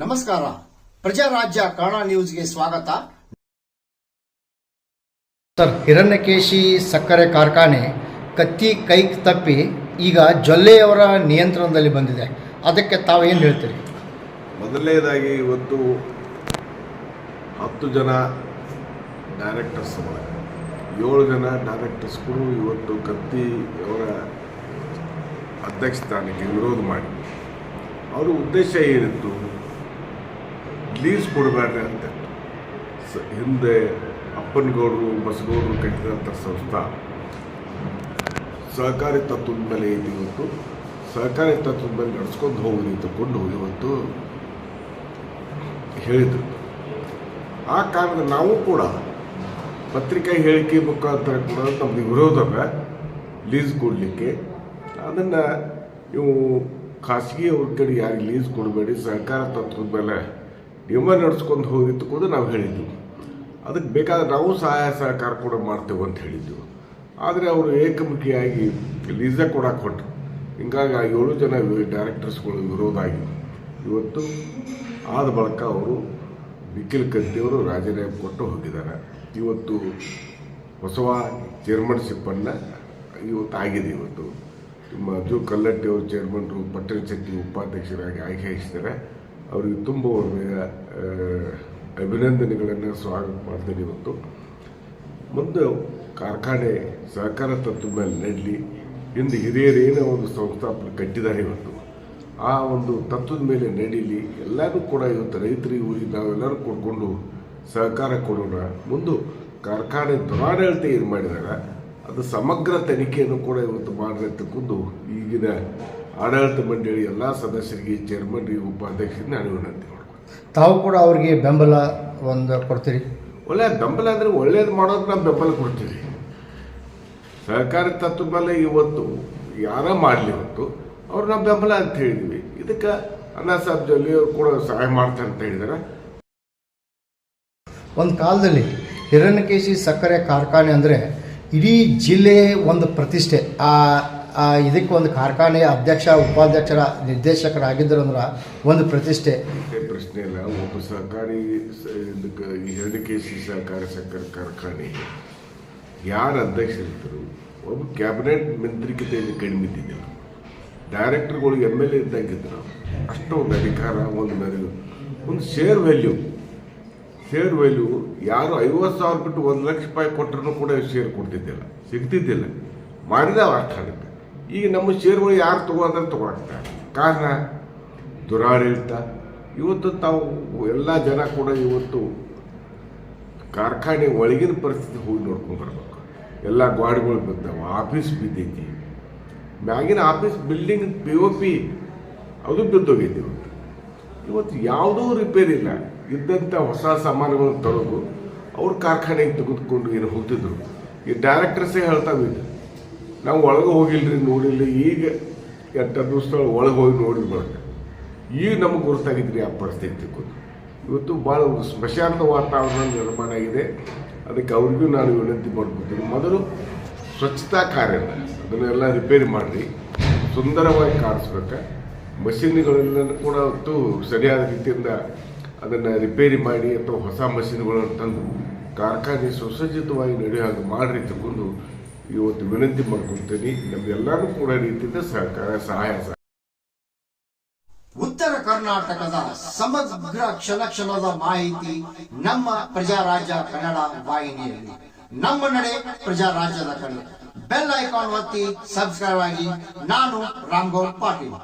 ನಮಸ್ಕಾರ. ಪ್ರಜಾರಾಜ್ಯ ಕನ್ನಡ ನ್ಯೂಸ್ಗೆ ಸ್ವಾಗತ. ಸರ್ ಹಿರಣ್ಯಕೇಶಿ ಸಕ್ಕರೆ ಕಾರ್ಖಾನೆ ಕತ್ತಿ ಕೈ ತಪ್ಪಿ ಈಗ ಜೊಲ್ಲೆಯವರ ನಿಯಂತ್ರಣದಲ್ಲಿ ಬಂದಿದೆ. ಅದಕ್ಕೆ ತಾವೇನು ಹೇಳ್ತೀರಿ? ಮೊದಲನೇದಾಗಿ ಇವತ್ತು ಹತ್ತು ಜನ ಡೈರೆಕ್ಟರ್ಸ್ ಏಳು ಜನ ಡೈರೆಕ್ಟರ್ಸ್ಗಳು ಇವತ್ತು ಕತ್ತಿ ಅವರ ಅಧ್ಯಕ್ಷ ಸ್ಥಾನಕ್ಕೆ ವಿರೋಧ ಮಾಡಿ. ಅವರ ಉದ್ದೇಶ ಏನಿತ್ತು? ಲೀಸ್ ಕೊಡಬೇಡ ಅಂತ. ಸ, ಹಿಂದೆ ಅಪ್ಪನಗೌಡರು, ಬಸಗೌಡರು ಕಟ್ಟಿದಂಥ ಸಂಸ್ಥಾ. ಸಹಕಾರಿ ತತ್ವದ ಮೇಲೆ ಐತಿ ಇವತ್ತು ಸಹಕಾರಿ ತತ್ವದ ಮೇಲೆ ನಡೆಸ್ಕೊಂಡು ಹೋಗಿ ತಗೊಂಡು ಇವತ್ತು ಹೇಳಿದರು. ಆ ಕಾರಣ ನಾವು ಕೂಡ ಪತ್ರಿಕಾ ಹೇಳಿಕೆ ಮುಖಾಂತರ ಕೂಡ ನಮಗೆ ವಿರೋಧವ ಲೀಸ್ ಕೊಡಲಿಕ್ಕೆ. ಅದನ್ನು ನೀವು ಖಾಸಗಿ ಅವ್ರ ಕಡೆ ಯಾರಿಗೆ ಲೀಸ್ ಕೊಡಬೇಡಿ ಸಹಕಾರ ತತ್ವದ ಮೇಲೆ ನಿಯಮ ನಡೆಸ್ಕೊಂಡು ಹೋಗಿತ್ತು ಕೂಡ ನಾವು ಹೇಳಿದ್ವಿ ಅದಕ್ಕೆ ಬೇಕಾದ ನಾವು ಸಹಾಯ ಸಹಕಾರ ಕೂಡ ಮಾಡ್ತೇವೆ ಅಂತ ಹೇಳಿದ್ದೆವು ಆದರೆ ಅವರು ಏಕಮುಖಿಯಾಗಿ ಲೀಸ ಕೊಡಕ್ಕೆ ಕೊಟ್ಟರು ಹಿಂಗಾಗಿ ಆ ಏಳು ಜನ ಡೈರೆಕ್ಟರ್ಸ್ಗಳು ವಿರೋಧ ಆಗಿ ಇವತ್ತು ಆದ ಬಳಿಕ ಅವರು ನಿಖಿಲ್ ಕಂತಿಯವರು ರಾಜೀನಾಮೆ ಕೊಟ್ಟು ಹೋಗಿದ್ದಾರೆ. ಇವತ್ತು ಹೊಸವ ಚೇರ್ಮನ್ಶಿಪ್ಪನ್ನು ಇವತ್ತು ಆಗಿದೆ ಇವತ್ತು. ನಿಮ್ಮ ಕಲ್ಲಟ್ಟಿಯವರು ಚೇರ್ಮನ್ರು ಪಟ್ಟಣ ಶೆಟ್ಟಿ ಉಪಾಧ್ಯಕ್ಷರಾಗಿ ಆಯ್ಕೆಯಿಸಿದ್ದಾರೆ ಅವರಿಗೆ ತುಂಬ ಒಳ್ಳೆಯ ಅಭಿನಂದನೆಗಳನ್ನು ಸ್ವಾಗತ ಮಾಡ್ತೇನೆ ಇವತ್ತು. ಮುಂದೆ ಕಾರ್ಖಾನೆ ಸಹಕಾರ ತತ್ವ ಮೇಲೆ ನಡಲಿ ಎಂದು ಹಿರಿಯರೇನೇ ಒಂದು ಸಂಸ್ಥಾಪನೆ ಕಟ್ಟಿದ್ದಾರೆ ಇವತ್ತು. ಆ ಒಂದು ತತ್ವದ ಮೇಲೆ ನಡೀಲಿ ಎಲ್ಲರೂ ಕೂಡ ಇವತ್ತು ರೈತರಿಗೆ ನಾವೆಲ್ಲರೂ ಕೊಡ್ಕೊಂಡು ಸಹಕಾರ ಕೊಡೋಣ. ಮುಂದೆ ಕಾರ್ಖಾನೆ ದುರಾಡಳಿತ ಏನು ಮಾಡಿದಾಗ, ಅದು ಸಮಗ್ರ ತನಿಖೆಯನ್ನು ಕೂಡ ಇವತ್ತು ಮಾಡ್ರಿ ಅಂತಕ್ಕಂದು ಈಗಿನ ಆಡಳಿತ ಮಂಡಳಿ ಎಲ್ಲ ಸದಸ್ಯರಿಗೆ ಚೇರ್ಮನ್ರಿಗೆ ಉಪಾಧ್ಯಕ್ಷರಿಗೆ ನಾನು ವಿನಂತಿ ಮಾಡ್ತೀನಿ ತಾವು ಕೂಡ ಅವರಿಗೆ ಬೆಂಬಲ ಒಂದು ಕೊಡ್ತೀರಿ? ಒಳ್ಳೆ ಬೆಂಬಲ ಅಂದರೆ ಒಳ್ಳೇದು ಮಾಡೋದು ನಾವು ಬೆಂಬಲ ಕೊಡ್ತೀವಿ. ಸಹಕಾರಿ ತತ್ವ ಮೇಲೆ ಇವತ್ತು ಯಾರ ಮಾಡಲಿ ಇವತ್ತು ಅವ್ರು ನಾವು ಬೆಂಬಲ ಅಂತ ಹೇಳಿದ್ವಿ. ಇದಕ್ಕೆ ಅಣ್ಣಾ ಸಾಹೇಬ್ ಜೊಲ್ಲಿ ಅವ್ರು ಕೂಡ ಸಹಾಯ ಮಾಡ್ತಾರೆ ಅಂತ ಹೇಳಿದಾರೆ. ಒಂದು ಕಾಲದಲ್ಲಿ ಹಿರಣ್ಯಕೇಶಿ ಸಕ್ಕರೆ ಕಾರ್ಖಾನೆ ಅಂದರೆ ಇಡೀ ಜಿಲ್ಲೆ ಒಂದು ಪ್ರತಿಷ್ಠೆ. ಆ ಇದಕ್ಕೆ ಒಂದು ಕಾರ್ಖಾನೆಯ ಅಧ್ಯಕ್ಷ, ಉಪಾಧ್ಯಕ್ಷರ ನಿರ್ದೇಶಕರಾಗಿದ್ದರು ಅಂದ್ರೆ ಒಂದು ಪ್ರತಿಷ್ಠೆ. ಪ್ರಶ್ನೆ ಇಲ್ಲ ಒಬ್ಬ ಸಹಕಾರಿ ಸ- ಈ ಹಿರಣ್ಯಕೇಶಿ ಸಹಕಾರಿ ಸಕ್ಕರೆ ಕಾರ್ಖಾನೆ. ಯಾರು ಅಧ್ಯಕ್ಷರಿದ್ದರು? ಒಬ್ಬ ಕ್ಯಾಬಿನೆಟ್ ಮಂತ್ರಿಕತೆಯಲ್ಲಿ ಕಡಿಮೆ ಇದ್ದಿದ್ದಿಲ್ಲ. ಡೈರೆಕ್ಟರ್ಗಳು ಎಂ ಎಲ್ ಎ ಇದ್ದಂಗಿದ್ರು ಅಷ್ಟೊಂದು ಅಧಿಕಾರ, ಒಂದು ಮೆರಗು ಒಂದು ಶೇರ್ ವ್ಯಾಲ್ಯೂ ಶೇರ್ ವ್ಯಾಲ್ಯೂ ಯಾರು ಐವತ್ತು ಸಾವಿರ ಬಿಟ್ಟು ಒಂದು ಲಕ್ಷ ರೂಪಾಯಿ ಕೊಟ್ಟರು ಕೂಡ ಶೇರ್ ಕೊಡ್ತಿದ್ದಿಲ್ಲ. ಸಿಗ್ತಿದ್ದಿಲ್ಲ. ಮಾಡಿದ ಅಷ್ಟು ಈಗ ನಮ್ಮ ಶೇರ್ಗಳು ಯಾರು ತಗೋದ್ರೆ ತಗೊಳಕ್ತಾರೆ ಕಾರಣ, ದುರಾಡಳಿತ. ಇವತ್ತು ತಾವು ಎಲ್ಲ ಜನ ಕೂಡ ಇವತ್ತು ಕಾರ್ಖಾನೆ ಒಳಗಿನ ಪರಿಸ್ಥಿತಿ ಹೋಗಿ ನೋಡ್ಕೊಂಡು ಬರ್ಬೇಕು. ಎಲ್ಲ ಗಾಡಿಗಳು ಬಿದ್ದಾವೆ, ಆಫೀಸ್ ಬಿದ್ದೈತಿ. ಮ್ಯಾಗಿನ office building P O P ಅದು ಬಿದ್ದೋಗೈತಿ ಇವತ್ತು. ಇವತ್ತು ಯಾವುದೂ ರಿಪೇರಿ ಇಲ್ಲ. ಇದ್ದಂಥ ಹೊಸ ಸಾಮಾನುಗಳನ್ನು ತರೋದು ಅವ್ರ ಕಾರ್ಖಾನೆಗೆ ತೆಗೆದುಕೊಂಡು ಏನು ಹೋಗ್ತಿದ್ರು. ಈ ಡೈರೆಕ್ಟರ್ಸೇ ಹೇಳ್ತಾವೆ ಇದು. ನಾವು ಒಳಗೆ ಹೋಗಿಲ್ರಿ, ನೋಡಿಲ್ಲ. ಈಗ ಎಂಟು ದಿವಸ ಒಳಗೆ ಹೋಗಿ ನೋಡಿ ಬಳಕ ಈಗ ನಮಗೆ ಗುರುತಾಗಿದ್ರಿ ಆ ಪರಿಸ್ಥಿತಿ ಇವತ್ತು ಭಾಳ ಒಂದು ಸ್ಮಶಾನದ ವಾತಾವರಣ ನಿರ್ಮಾಣ ಆಗಿದೆ. ಅದಕ್ಕೆ ಅವ್ರಿಗೂ ನಾನು ವಿನಂತಿ ಮಾಡ್ಕೊತೀನಿ. ಮೊದಲು ಸ್ವಚ್ಛತಾ ಕಾರ್ಯ ಅದನ್ನೆಲ್ಲ ರಿಪೇರಿ ಮಾಡಿರಿ. ಸುಂದರವಾಗಿ ಕಾಣಿಸ್ಬೇಕು. ಮಷಿನ್ಗಳೆಲ್ಲ ಕೂಡ ಅವತ್ತು ಸರಿಯಾದ ರೀತಿಯಿಂದ ಅದನ್ನು ರಿಪೇರಿ ಮಾಡಿ ಅಥವಾ ಹೊಸ ಮಷೀನ್ಗಳನ್ನು ತಂದು ಕಾರ್ಖಾನೆ ಸುಸಜ್ಜಿತವಾಗಿ ನಡೆಯೋ ಹಾಗೆ ಮಾಡ್ರಿ ತಗೊಂಡು ಇವತ್ತು ವಿನಂತಿ ಮಾಡ್ಕೊತೀನಿ ನಮ್ಗೆಲ್ಲರೂ ಕೂಡ ರೀತಿಯಿಂದ ಸಹಕಾರ, ಸಹಾಯ ಸಹ. ಉತ್ತರ ಕರ್ನಾಟಕದ ಸಮಗ್ರ ಕ್ಷಣ ಕ್ಷಣದ ಮಾಹಿತಿ ನಮ್ಮ ಪ್ರಜಾರಾಜ್ಯ ಕನ್ನಡ ವಾಹಿನಿಯಲ್ಲಿ. ನಮ್ಮ ನಡೆ ಪ್ರಜಾರಾಜ್ಯದ ಕನ್ನಡ ಬೆಲ್ ಐಕಾನ್ ಒತ್ತಿ ಸಬ್ಸ್ಕ್ರೈಬ್ ಆಗಿ, ನಾನು ರಾಮ್ಗೌಡ್ ಪಾಟೀಲ್.